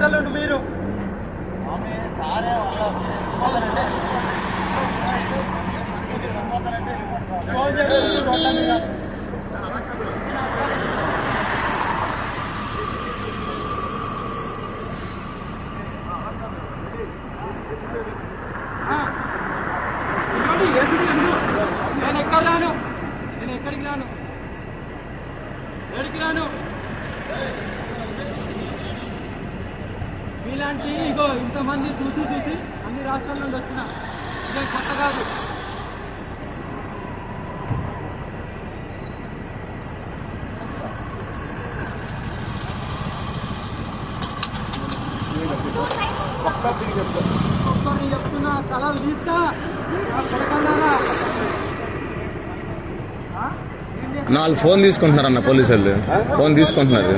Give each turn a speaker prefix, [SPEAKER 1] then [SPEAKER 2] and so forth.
[SPEAKER 1] మాటలు మీరు? నేను ఎక్కడ రాను? నేను ఎక్కడికి రాను? ఎక్కడికి రాను? మీలాంటి ఇగో ఇంతమంది చూసి చూసి అన్ని రాష్ట్రాల నుండి వచ్చిన ఇదే కొత్త కాదు. ఒక్కరిని చెప్తున్నా తలలు తీస్తా.
[SPEAKER 2] వాళ్ళు ఫోన్ తీసుకుంటున్నారు అన్న పోలీసు వాళ్ళు. ఫోన్ తీసుకుంటున్నారు.